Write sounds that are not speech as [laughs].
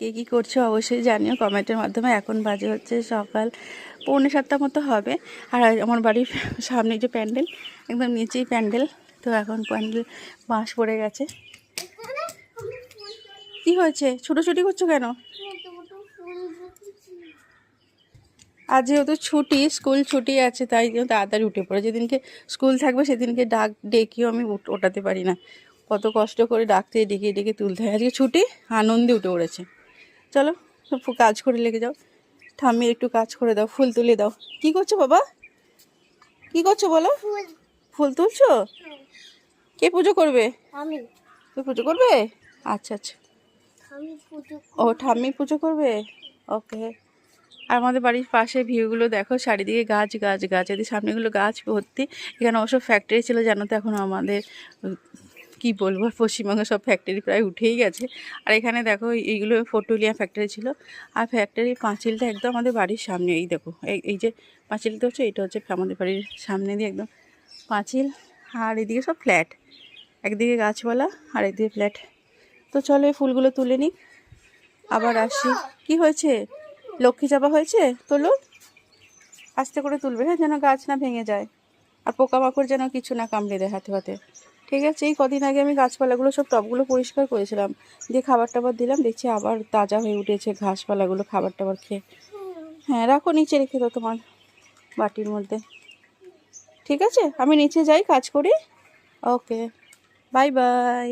কে কী করছ অবশ্যই জানিও। কমেন্টের মাধ্যমে এখন বাজে হচ্ছে সকাল পৌনে সাতটা মতো হবে। আর আমার বাড়ির [laughs] সামনে যে প্যান্ডেল, একদম নিচেই প্যান্ডেল। তো এখন প্যান্ডেল বাঁশ পড়ে গেছে। কি হয়েছে? ছুটোছুটি করছ কেন? আজ যেহেতু ছুটি, স্কুল ছুটি আছে, তাই তাড়াতাড়ি উঠে পড়ে। যেদিনকে স্কুল থাকবে, সেদিনকে ডাক ডেকেও আমি ওঠাতে পারি না। কত কষ্ট করে ডাকতে, ডেকে ডেকে তুলতে হয়। আজকে ছুটি, আনন্দে উঠে পড়েছে। চলো কাজ করে লেগে যাও। ঠাম্মির একটু কাজ করে দাও ফুল তুলে দাও। কি করছ বাবা? কি করছ বলো? ফুল। তুলছো? কে পুজো করবে? আমি। তুমি পুজো করবে? আচ্ছা আচ্ছা। ও ঠাম্মি পুজো করবে? ওকে। আর আমাদের বাড়ির পাশে ভিউগুলো দেখো চারিদিকে গাছ গাছ গাছ। এদের সামনেগুলো গাছ ভর্তি। এখানে অবশ্য ফ্যাক্টরি ছিল জানো তো? এখন আমাদের কি বলব, পশ্চিমবঙ্গে সব ফ্যাক্টরি প্রায় উঠেই গেছে। আর এখানে দেখো এইগুলো ফটোলিয়া ফ্যাক্টরি ছিল। আর ফ্যাক্টরির পাঁচিলটা একদম আমাদের বাড়ির সামনে, এই দেখো, এই যে পাঁচিলটা হচ্ছে এটা হচ্ছে আমাদের বাড়ির সামনে দিয়ে একদম পাঁচিল। আর এদিকে সব ফ্ল্যাট একদিকে গাছপালা, আর একদিকে ফ্ল্যাট তো চলো এই ফুলগুলো তুলে নিই। আবার আসি। কি হয়েছে? লক্ষ্মী চাপা হয়েছে? তোলো। আস্তে করে তুলবে হ্যাঁ যেন গাছ না ভেঙে যায়। আর পোকামাকড় যেন কিছু না কামড়ে দেয় হাতে হাতে ঠিক আছে, এই কদিন আগে আমি গাছপালাগুলো সব টবগুলো পরিষ্কার করেছিলাম। দিয়ে খাবার টাবার দিলাম, দেখছি আবার তাজা হয়ে উঠেছে ঘাসপালাগুলো খাবার টাবার খেয়ে। হ্যাঁ রাখো, নিচে রেখে দাও তোমার বাটির মধ্যে। ঠিক আছে, আমি নিচে যাই, কাজ করি। Okay bye bye